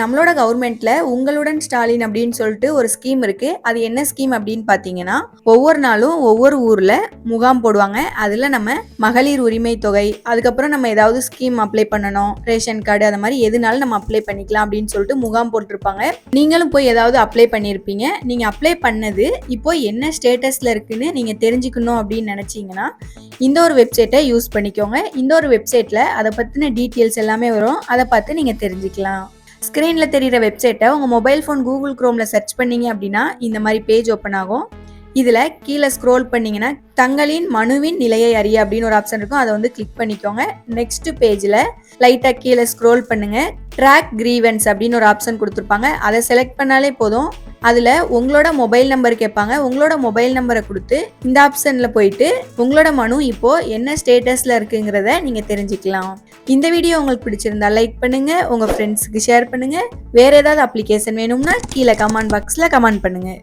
நம்மளோட கவர்மெண்ட்ல உங்களுடன் ஸ்டாலின் அப்படின்னு சொல்லிட்டு ஒரு ஸ்கீம் இருக்கு. அது என்ன ஸ்கீம் அப்படின்னு பார்த்தீங்கன்னா ஒவ்வொரு நாளும் ஒவ்வொரு ஊர்ல முகாம் போடுவாங்க. அதுல நம்ம மகளிர் உரிமை தொகை அதுக்கப்புறம் நம்ம ஏதாவது ஸ்கீம் அப்ளை பண்ணணும் ரேஷன் கார்டு அந்த மாதிரி எதுனாலும் நம்ம அப்ளை பண்ணிக்கலாம் அப்படின்னு சொல்லிட்டு முகாம் போட்டிருப்பாங்க. நீங்களும் போய் ஏதாவது அப்ளை பண்ணியிருப்பீங்க நீங்க அப்ளை பண்ணது இப்போ என்ன ஸ்டேட்டஸ்ல இருக்குன்னு நீங்க தெரிஞ்சுக்கணும் அப்படின்னு நினைச்சீங்கன்னா இந்த ஒரு வெப்சைட்டை யூஸ் பண்ணிக்கோங்க. இந்த ஒரு வெப்சைட்ல அதை பத்தின டீட்டெயில்ஸ் எல்லாமே வரும். அதை பார்த்து நீங்க தெரிஞ்சுக்கலாம். ஸ்க்ரீனில் தெரிகிற வெப்சைட்டை உங்கள் மொபைல் ஃபோன் கூகுள் க்ரோமில் சர்ச் பண்ணீங்க அப்படின்னா இந்த மாதிரி பேஜ் ஓப்பன் ஆகும். இதில் கீழே ஸ்க்ரோல் பண்ணீங்கன்னா தங்களின் மனுவின் நிலையை அறிய அப்படின்னு ஒரு ஆப்ஷன் இருக்கும். அதை வந்து கிளிக் பண்ணிக்கோங்க. நெக்ஸ்ட் பேஜில் லைட்டாக கீழே ஸ்க்ரோல் பண்ணுங்க. ட்ராக் கிரீவன்ஸ் அப்படின்னு ஒரு ஆப்ஷன் கொடுத்துருப்பாங்க. அதை செலக்ட் பண்ணாலே போதும். அதில் உங்களோட மொபைல் நம்பர் கேட்பாங்க. உங்களோட மொபைல் நம்பரை கொடுத்து இந்த ஆப்ஷனில் போயிட்டு உங்களோட மனு இப்போது என்ன ஸ்டேட்டஸில் இருக்குங்கிறத நீங்கள் தெரிஞ்சுக்கலாம். இந்த வீடியோ உங்களுக்கு பிடிச்சிருந்தா லைக் பண்ணுங்கள் உங்கள் ஃப்ரெண்ட்ஸுக்கு ஷேர் பண்ணுங்கள் வேறு ஏதாவது அப்ளிகேஷன் வேணும்னா கீழே கமெண்ட் பாக்ஸில் கமெண்ட் பண்ணுங்கள்